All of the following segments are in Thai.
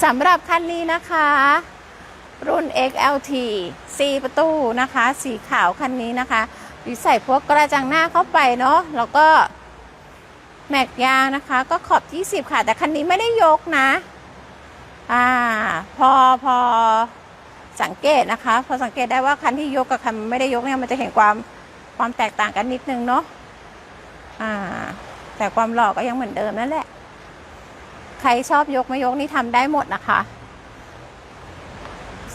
สำหรับคันนี้นะคะ รุ่น XLT 4 ประตูนะคะ สีขาวคันนี้นะคะดีใส่พวกกระจังหน้าเข้าไปเนาะแล้วก็แม็กยางนะคะ ก็ขอบ 20 ค่ะ แต่คันนี้ไม่ได้ยกนะ อ่า พอพอสังเกตนะคะ พอสังเกตได้ว่าคันที่ยกกับคันไม่ได้ยกเนี่ยมันจะเห็นความความแตกต่างกันนิดนึงเนาะอ่า แต่ความหล่อก็ยังเหมือนเดิมนั่นแหละ ใครชอบยกไม่ยกนี่ทำได้หมดนะคะ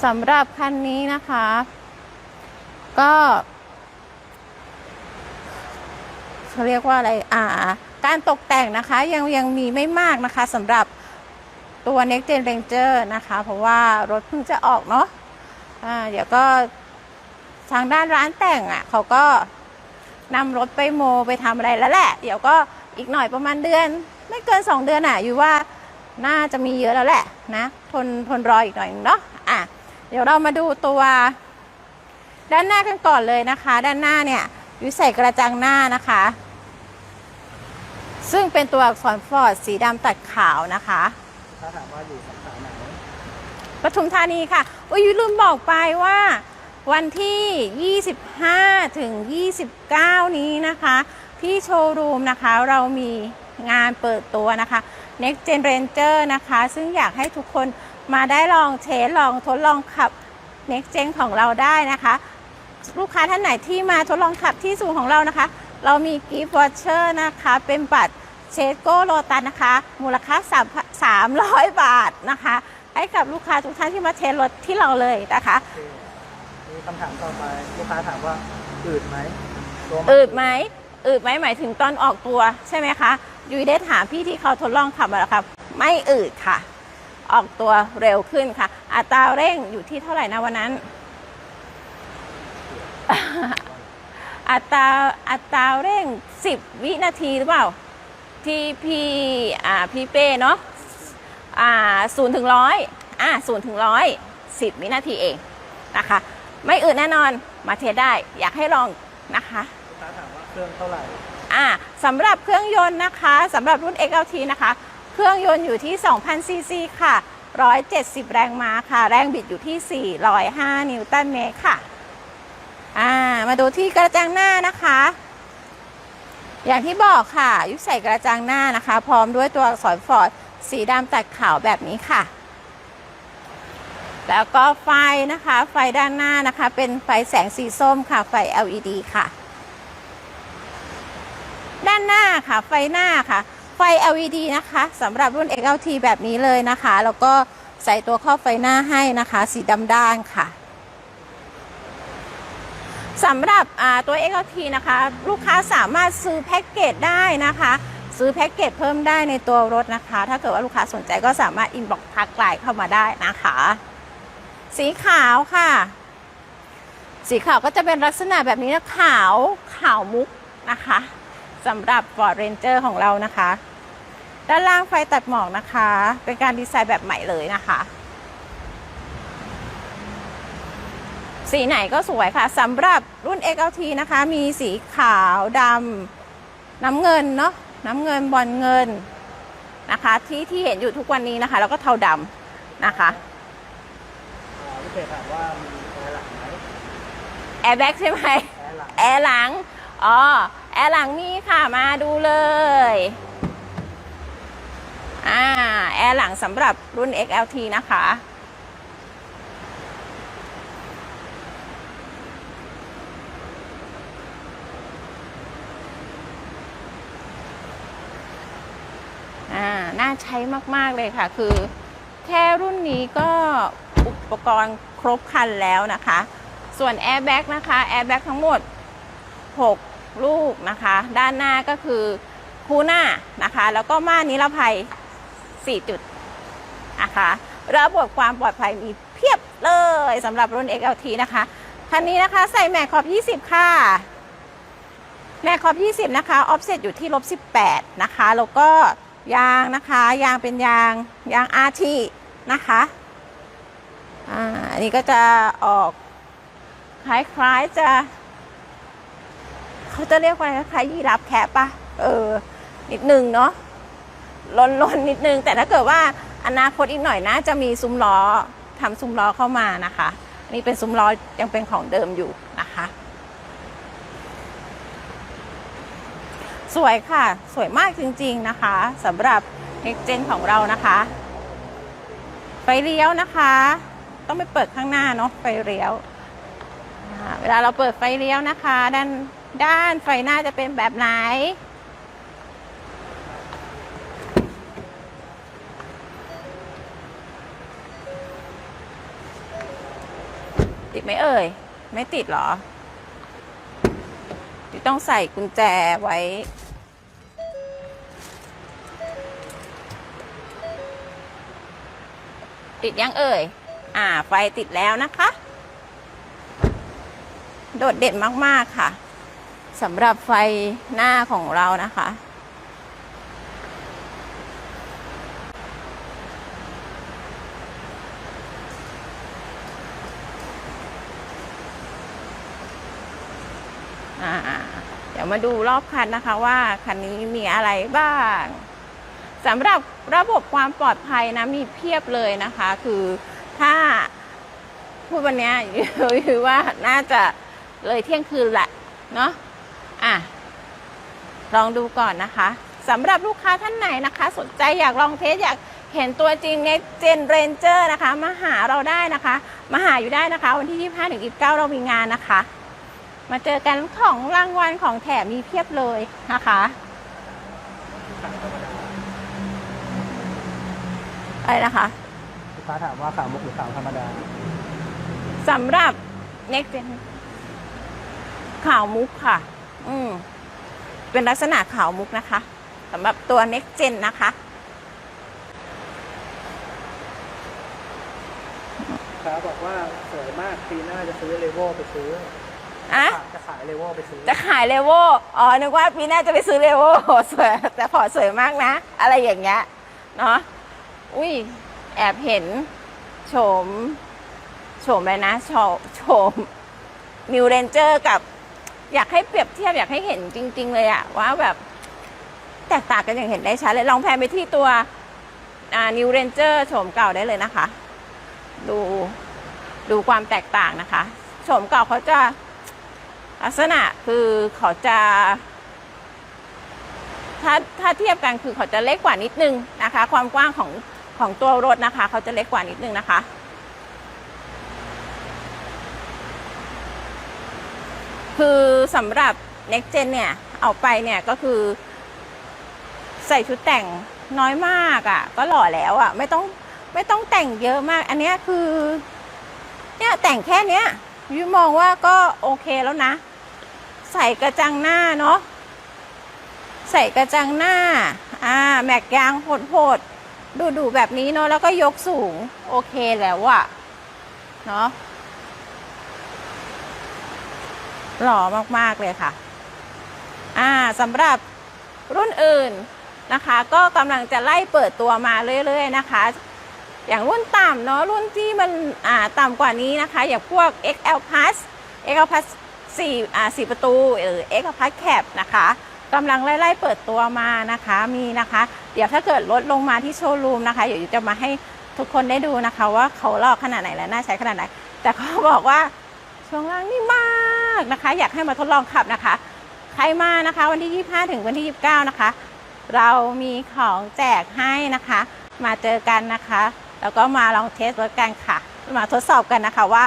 สำหรับคันนี้นะคะ ก็เขาเรียกว่าอะไรอ่า การตกแต่งนะคะ ยังยังมีไม่มากนะคะสำหรับตัว Next Gen Ranger นะคะ เพราะว่ารถเพิ่งจะออกเนาะอ่าเดี๋ยวก็ทางด้านร้านแต่งอะเขาก็นำรถไปโมไปทำอะไรแล้วแหละ เดี๋ยวก็อีกหน่อยประมาณเดือน ไม่เกิน 2 เดือนอะอยู่ว่า น่าจะมีเยอะแล้วแหละนะ ทนทนรออีกหน่อยเนาะอะเดี๋ยวเรามาดูตัวด้านหน้ากันก่อนเลยนะคะ ด้านหน้าเนี่ยยุ้ยใส่กระจังหน้านะคะ ซึ่งเป็นตัวอักษรฟอร์ดสีดำตัดขาวนะคะถ้าถามว่าอยู่สาขาไหนปทุมธานีค่ะอุ้ยยุ้ยลืมบอกไปว่า วันที่ 25 ถึง 29 นี้นะคะ ที่โชว์รูมนะคะเรามี งานเปิดตัวนะคะ Next Gen Ranger นะคะ ซึ่งอยากให้ทุกคนมาได้ลองเทสลองทดลองขับ Next Gen ของเราได้นะคะ ลูกค้าท่านไหนที่มาทดลองขับที่ศูนย์ของเรานะคะ เรามีกิฟต์วอเชอร์นะคะ เป็นบัตรเชโก้โลตันนะคะ มูลค่า 3 300 บาทนะคะ ให้กับลูกค้าทุกท่านที่มาเทสรถที่เราเลยนะคะโอเคมีคำถามต่อไปลูกค้าถามว่าอืดไหมตัวมัน อืดไหม อืดไหมหมายถึงตอนออกตัวใช่ไหมคะยุ้ยได้ถามพี่ที่เขาทดลองขับมาแล้วครับ ไม่อืดค่ะ ออกตัวเร็วขึ้นค่ะ อัตราเร่งอยู่ที่เท่าไหร่นะวันนั้น อัตราอัตราเร่ง 10 วินาทีหรือเปล่า ที่พี่อ่าพี่เป้เนาะอ่าศูนย์ถึงร้อยอ่าศูนย์ถึงร้อยสิบวินาทีเองนะคะ ไม่อื่นแน่นอนมาเทสได้อยากให้ลองนะคะลูกค้าถามว่า เครื่องเท่าไหร่อ่าสำหรับเครื่องยนต์นะคะสำหรับรุ่น XLT นะคะ เครื่องยนต์อยู่ที่ 2,000ซีซีค่ะ 170 แรงม้าค่ะ แรงบิดอยู่ที่ 405 นิวตันเมตรค่ะอ่ามาดูที่กระจังหน้านะคะ อย่างที่บอกค่ะ ยุคใส่กระจังหน้านะคะ พร้อมด้วยตัวอักษรฟอร์ดสีดำตัดขาวแบบนี้ค่ะ แล้วก็ไฟนะคะ ไฟด้านหน้านะคะ เป็นไฟแสงสีส้มค่ะ ไฟ LED ค่ะ ด้านหน้าค่ะ ไฟหน้าค่ะ ไฟ LED นะคะสำหรับรุ่น XLT แบบนี้เลยนะคะ แล้วก็ใส่ตัวครอบไฟหน้าให้นะคะ สีดำด้านค่ะสำหรับตัว XLT นะคะ ลูกค้าสามารถซื้อแพ็กเกจได้นะคะ ซื้อแพ็กเกจเพิ่มได้ในตัวรถนะคะ ถ้าเกิดว่าลูกค้าสนใจก็สามารถอินบ็อกทักไลน์เข้ามาได้นะคะ สีขาวค่ะ สีขาวก็จะเป็นลักษณะแบบนี้นะขาวขาวมุกนะคะ สำหรับ Ford Ranger ของเรานะคะ ด้านล่างไฟตัดหมอกนะคะ เป็นการดีไซน์แบบใหม่เลยนะคะ สีไหนก็สวยค่ะสำหรับรุ่น XLT นะคะ มีสีขาวดำน้ำเงินเนาะน้ำเงินบอลเงินนะคะ ที่ที่เห็นอยู่ทุกวันนี้นะคะ แล้วก็เทาดำนะคะอ่าลูกเพจถามว่ามีแอร์หลังไหมแอร์แบ็กใช่ไหมแอร์หลังแอร์หลังอ๋อ แอร์หลังมีค่ะมาดูเลยอ่าแอร์หลังสำหรับรุ่น XLT นะคะ อ่า น่าใช้มากๆเลยค่ะ คือแค่รุ่นนี้ก็อุปกรณ์ครบครันแล้วนะคะ ส่วนแอร์แบ็กนะคะ แอร์แบ็กทั้งหมด 6 ลูกนะคะ ด้านหน้าก็คือคู่หน้านะคะ แล้วก็ม่านนิรภัย 4 จุดนะคะระบบความปลอดภัยมีเพียบเลยสำหรับรุ่น XLT นะคะคันนี้นะคะใส่แม็กขอบ 20 ค่ะแม็กขอบ 20 นะคะออฟเซ็ตอยู่ที่ลบ 18 นะคะ แล้วก็ยางนะคะยางเป็นยางยาง RT นะคะอ่าอันนี้ก็จะออกคล้ายๆจะ เขาจะเรียกว่าคล้ายยีราฟแคะปะเออ นิดนึงเนาะลนๆนนิดนึง แต่ถ้าเกิดว่าอนาคตอีกหน่อยนะจะมีซุ้มล้อทำซุ้มล้อเข้ามานะคะนี่เป็นซุ้มล้อยังเป็นของเดิมอยู่นะคะ สวยค่ะ สวยมากจริงๆนะคะสำหรับ Next Gen ของเรานะคะ ไฟเลี้ยวนะคะ ต้องไปเปิดข้างหน้าเนาะไฟเลี้ยว เวลาเราเปิดไฟเลี้ยวนะคะ ด้าน ด้านไฟหน้าจะเป็นแบบไหน ติดไหมเอ่ย ไม่ติดเหรอที่ต้องใส่กุญแจไว้ ติดยังเอ่ย อ่า ไฟติดแล้วนะคะ โดดเด่นมาก ๆ ค่ะ สำหรับไฟหน้าของเรานะคะอ่าเดี๋ยวมาดูรอบคันนะคะว่าคันนี้มีอะไรบ้างสำหรับระบบความปลอดภัยนะมีเพียบเลยนะคะ คือถ้าพูดวันนี้ยคือว่าน่าจะเลยเที่ยงคืนแหละเนาะ ลองดูก่อนนะคะสำหรับลูกค้าท่านไหนนะคะ สนใจอยากลองเทสอยากเห็นตัวจริง Next Gen Ranger นะคะ มาหาเราได้นะคะ มาหาอยู่ได้นะคะ วันที่ 25ถึง29 เรามีงานนะคะ มาเจอกันของรางวัลของแถมมีเพียบเลยนะคะอะไรนะคะลูกค้าถามว่าขาวมุกหรือขาวธรรมดาสำหรับ Next Gen ข่าวมุกค่ะ อืม เป็นลักษณะข่าวมุกนะคะสำหรับตัว Next Gen นะคะลูกค้าบอกว่าสวยมากปีหน้าจะซื้อเลโวไปซื้ออะจะขายเลโวไปซื้อ จะขายเลโวอ๋อ นึกว่าปีหน้าจะไปซื้อเลโวสวย แต่พอสวยมากนะ อะไรอย่างเงี้ย เนาะอุ้ย แอบเห็นโฉมโฉมอะไรนะโฉมโฉมนิวเรนเจอร์กับ อยากให้เปรียบเทียบอยากให้เห็นจริง ๆ เลยอะว่าแบบแตกต่างกันอย่างเห็นได้ชัดเลยลองแพนไปที่ตัวนิวเรนเจอร์โฉมเก่าได้เลยนะคะ ดูดูความแตกต่างนะคะโฉมเก่าเขาจะลักษณะคือเขาจะถ้าถ้าเทียบกันคือเขาจะเล็กกว่านิดนึงนะคะ ความกว้างของของตัวรถนะคะ เขาจะเล็กกว่านิดนึงนะคะ คือสำหรับ Next Gen เนี่ย เอาไปเนี่ยก็คือ ใส่ชุดแต่งน้อยมากอะ่ะ ก็หล่อแล้วอะ่ะ ไม่ต้องไม่ต้องแต่งเยอะมาก อันนี้คือ เนี่ยแต่งแค่เนี้ยยูมองว่าก็โอเคแล้วนะ ใส่กระจังหน้าเนาะใส่กระจังหน้า อ่า แม็กยางโหดๆดูๆแบบนี้เนาะแล้วก็ยกสูง โอเคแล้วอะเนาะ หล่อมากๆเลยค่ะอ่าสำหรับรุ่นอื่นนะคะ ก็กำลังจะไล่เปิดตัวมาเรื่อยๆนะคะ อย่างรุ่นต่ำเนาะรุ่นที่มันอ่าต่ำกว่านี้นะคะ อย่างพวก XL Plus XL Plus 4อ่า4ประตูหรือ XL Plus Cap นะคะกำลังไล่ๆเปิดตัวมานะคะมีนะคะ เดี๋ยวถ้าเกิดลดลงมาที่โชว์รูมนะคะเดี๋ยวจะมาให้ทุกคนได้ดูนะคะว่าเขาลอกขนาดไหนและน่าใช้ขนาดไหน แต่เขาบอกว่าช่วงล่างนี่มาก นะคะ อยากให้มาทดลองขับนะคะ ใครมานะคะ วันที่ 25 ถึงวันที่ 29 นะคะ เรามีของแจกให้นะคะ มาเจอกันนะคะ แล้วก็มาลองเทสรถกันค่ะ มาทดสอบกันนะคะว่า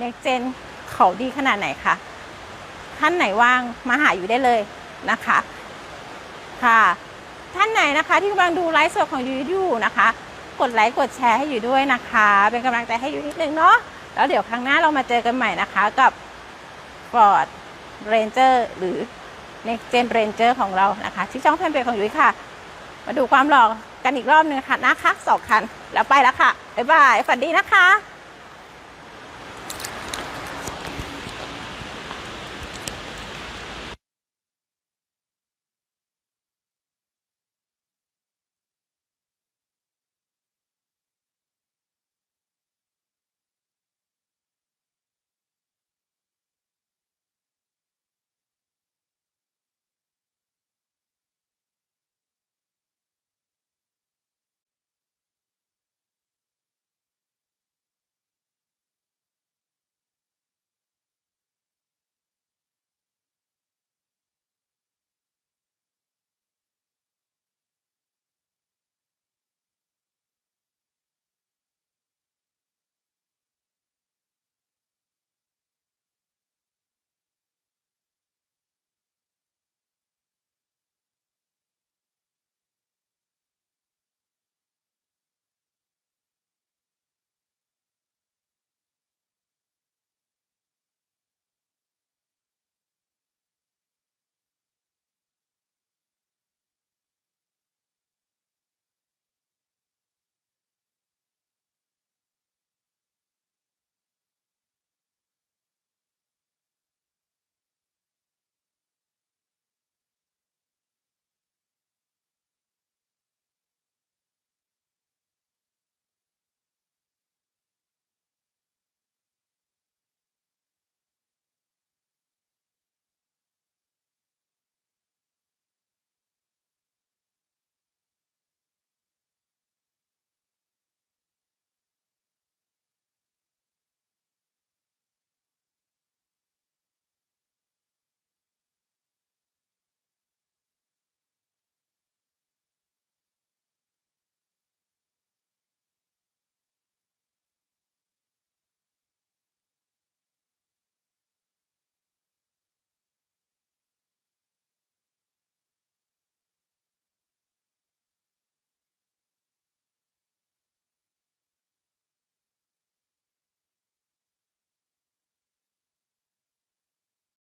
Next Gen เขาดีขนาดไหนคะท่านไหนว่างมาหาอยู่ได้เลยนะคะค่ะ ท่านไหนนะคะที่กำลังดูไลฟ์สดของยูยูนะคะ กดไลค์กดแชร์ให้อยู่ด้วยนะคะ เป็นกำลังใจให้อยู่นิดนึงเนาะแล้วเดี๋ยวครั้งหน้าเรามาเจอกันใหม่นะคะกับ Ford Ranger หรือ Next Gen Ranger ของเรานะคะ ที่ช่องแฟนเพจของยุ้ยค่ะ มาดูความหล่อกันอีกรอบหนึ่งค่ะนะคะสองคัน แล้วไปแล้วค่ะ บ๊ายบาย ฝันดีนะคะ